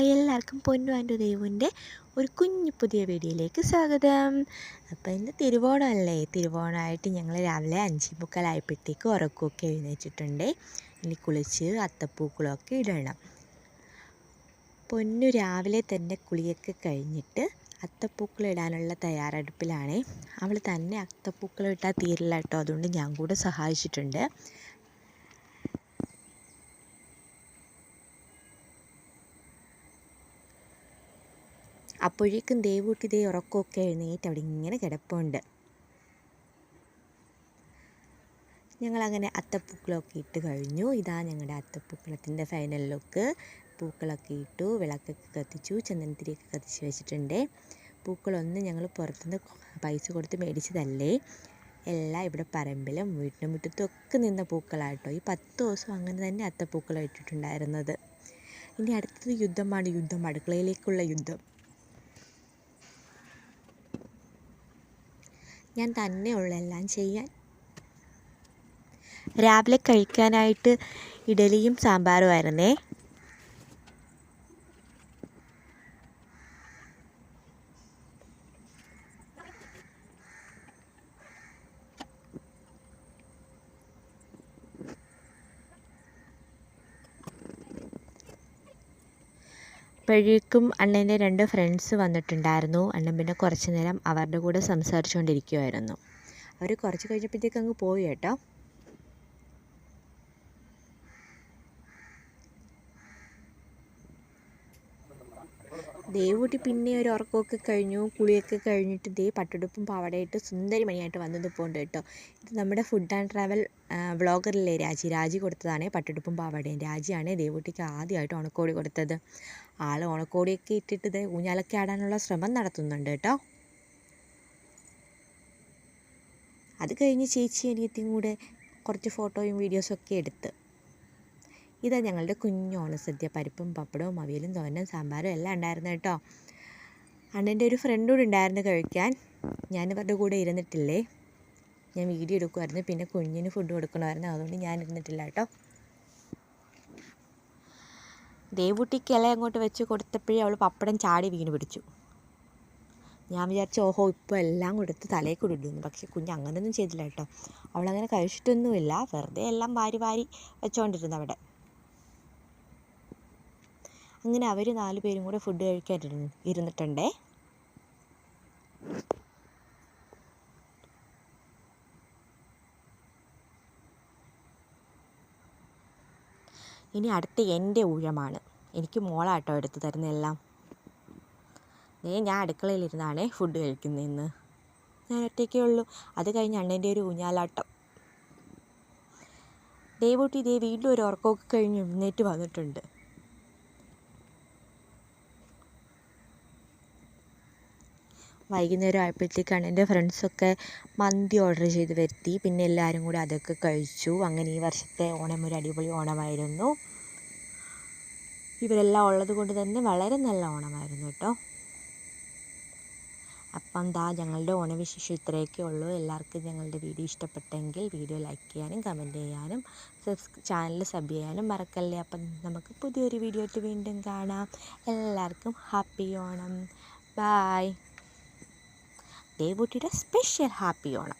എല്ലാവർക്കും പൊന്നു ആൻഡ് ദേവുവിന്റെ ഒരു കുഞ്ഞു പുതിയ വീഡിയോയിലേക്ക് സ്വാഗതം. അപ്പോൾ ഇന്ന് തിരുവോണമല്ലേ? തിരുവോണമായിട്ട് ഞങ്ങൾ രാവിലെ അഞ്ച് മുക്കാലായപ്പോഴത്തേക്ക് ഉറക്കമൊക്കെ എഴുന്നേറ്റിട്ടുണ്ട്. ഇനി കുളിച്ച് അത്തപ്പൂക്കളൊക്കെ ഇടണം. പൊന്നു രാവിലെ തന്നെ കുളിയൊക്കെ കഴിഞ്ഞിട്ട് അത്തപ്പൂക്കൾ ഇടാനുള്ള തയ്യാറെടുപ്പിലാണ്. അവൾ തന്നെ അത്തപ്പൂക്കളം ഇട്ടാൽ തീരില്ല കേട്ടോ. അതുകൊണ്ട് ഞാൻ കൂടെ സഹായിച്ചിട്ടുണ്ട്. അപ്പോഴേക്കും ദേവൂട്ടി ദേ ഉറക്കമൊക്കെ എഴുന്നേറ്റ് അവിടെ ഇങ്ങനെ കിടപ്പുണ്ട്. ഞങ്ങളങ്ങനെ അത്തപ്പൂക്കളമൊക്കെ ഇട്ട് കഴിഞ്ഞു. ഇതാ ഞങ്ങളുടെ അത്തപ്പൂക്കളത്തിന്റെ ഫൈനൽ ലുക്ക് പൂക്കളൊക്കെ ഇട്ടു വിളക്കൊക്കെ കത്തിച്ചു ചന്ദനത്തിരിയൊക്കെ കത്തിച്ച് വെച്ചിട്ടുണ്ട്. പൂക്കളൊന്നും ഞങ്ങൾ പുറത്തുനിന്ന് പൈസ കൊടുത്ത് മേടിച്ചതല്ലേ? എല്ലാം ഇവിടെ പറമ്പിലും വീട്ടിലും മുറ്റത്തും ഒക്കെ നിന്ന പൂക്കളാട്ടോ ഈ പത്ത് ദിവസം അങ്ങനെ തന്നെ അത്തപ്പൂക്കളം ഇട്ടിട്ടുണ്ടായിരുന്നത്. ഇനി അടുത്തത് യുദ്ധമാണ്. യുദ്ധം അടുക്കളയിലേക്കുള്ള യുദ്ധം. ഞാൻ തന്നെയുള്ള എല്ലാം ചെയ്യാൻ. രാവിലെ കഴിക്കാനായിട്ട് ഇഡലിയും സാമ്പാറും അപ്പോഴേക്കും അണ്ണന്റെ രണ്ട് ഫ്രണ്ട്സ് വന്നിട്ടുണ്ടായിരുന്നു. അണ്ണൻ പിന്നെ കുറച്ച് നേരം അവരുടെ കൂടെ സംസാരിച്ചുകൊണ്ടിരിക്കുമായിരുന്നു അവർ കുറച്ച് കഴിഞ്ഞപ്പോഴത്തേക്ക് അങ്ങ് പോയി കേട്ടോ. ദേവൂട്ടി പിന്നെ ഒരു ഉറക്കമൊക്കെ കഴിഞ്ഞു കുളിയൊക്കെ കഴിഞ്ഞിട്ട് ദേ പട്ടുടുപ്പും പാവടയിട്ട് സുന്ദരി മണിയായിട്ട് വന്നത് പോണ്ട് കേട്ടോ. ഇത് നമ്മുടെ ഫുഡ് ആൻഡ് ട്രാവൽ വ്ളോഗറിലെ രാജി. രാജി കൊടുത്തതാണ് പട്ടുടുപ്പും പാവടയും. രാജിയാണ് ദേവൂട്ടിക്ക് ആദ്യമായിട്ട് ഉണക്കോടി കൊടുത്തത്. ആൾ ഉണക്കോടിയൊക്കെ ഇട്ടിട്ട് ഇത് ഊഞ്ഞാലൊക്കെ ആടാനുള്ള ശ്രമം നടത്തുന്നുണ്ട് കേട്ടോ. അത് കഴിഞ്ഞ് ചേച്ചി അനിയത്തിയും കൂടെ കുറച്ച് ഫോട്ടോയും വീഡിയോസും വീഡിയോസൊക്കെ എടുത്ത് ഇതാ ഞങ്ങളുടെ കുഞ്ഞോണ സദ്യ പരിപ്പും പപ്പടവും അവിയലും തോരനും സാമ്പാറും എല്ലാം ഉണ്ടായിരുന്നു കേട്ടോ. അണ്ണന്റെ ഒരു ഫ്രണ്ട് കൂടെ ഉണ്ടായിരുന്നു കഴിക്കാൻ. ഞാൻ ഇവരുടെ കൂടെ ഇരുന്നിട്ടില്ലേ? ഞാൻ വീഡിയോ എടുക്കുമായിരുന്നു പിന്നെ കുഞ്ഞിന് ഫുഡ് കൊടുക്കണമായിരുന്നു. അതുകൊണ്ട് ഞാൻ ഇരുന്നിട്ടില്ല കേട്ടോ. ദേവുട്ടിക്ക് ഇല അങ്ങോട്ട് വെച്ച് കൊടുത്തപ്പോഴേ അവൾ പപ്പടം ചാടി വീണ് പിടിച്ചു. ഞാൻ വിചാരിച്ചു ഓഹോ ഇപ്പോൾ എല്ലാം കൊടുത്ത് തലയിൽ കൂടി പക്ഷെ കുഞ്ഞ് അങ്ങനെയൊന്നും ചെയ്തില്ല കേട്ടോ. അവളങ്ങനെ കഴിച്ചിട്ടൊന്നുമില്ല. വെറുതെ എല്ലാം വാരി വാരി വെച്ചുകൊണ്ടിരുന്നു അവിടെ. അങ്ങനെ അവർ നാല് പേരും കൂടെ ഫുഡ് കഴിക്കാൻ ഇരുന്നിട്ടുണ്ടേ. ഇനി അടുത്ത എന്റെ ഊഴമാണ്. എനിക്ക് മോളാട്ടോ എടുത്ത് തരുന്നതെല്ലാം ദേ ഞാൻ അടുക്കളയിലിരുന്നാണേ ഫുഡ് കഴിക്കുന്നത് ഇന്ന് ഞാൻ ഒറ്റയ്ക്കേ ഉള്ളൂ. അത് കഴിഞ്ഞ് അണ്ണന്റെ ഒരു ഊഞ്ഞാലാട്ടം. ദേവൂട്ടി ദേ വീണ്ടും ഒരു ഉറക്കമൊക്കെ കഴിഞ്ഞ് എഴുന്നേറ്റ് വന്നിട്ടുണ്ട്. വൈകുന്നേരം ആയപ്പോഴത്തേക്കാണ് എന്റെ ഫ്രണ്ട്സൊക്കെ മന്തി ഓർഡർ ചെയ്ത് വരുത്തി. പിന്നെ എല്ലാവരും കൂടി അതൊക്കെ കഴിച്ചു. അങ്ങനെ ഈ വർഷത്തെ ഓണം ഒരു അടിപൊളി ഓണമായിരുന്നു. ഇവരെല്ലാം ഉള്ളത് കൊണ്ട് തന്നെ വളരെ നല്ല ഓണമായിരുന്നു കേട്ടോ. അപ്പം ദാ ഞങ്ങളുടെ ഓണവിശേഷം ഇത്രയൊക്കെ ഉള്ളൂ. എല്ലാവർക്കും ഞങ്ങളുടെ വീഡിയോ ഇഷ്ടപ്പെട്ടെങ്കിൽ വീഡിയോ ലൈക്ക് ചെയ്യാനും കമന്റ് ചെയ്യാനും ചാനൽ സബ് ചെയ്യാനും മറക്കല്ലേ. അപ്പം നമുക്ക് പുതിയൊരു വീഡിയോ ആയിട്ട് വീണ്ടും കാണാം. എല്ലാവർക്കും ഹാപ്പി ഓണം. ബായ്. ദേവൂട്ടിയുടെ സ്പെഷ്യൽ ഹാപ്പി ഓണം.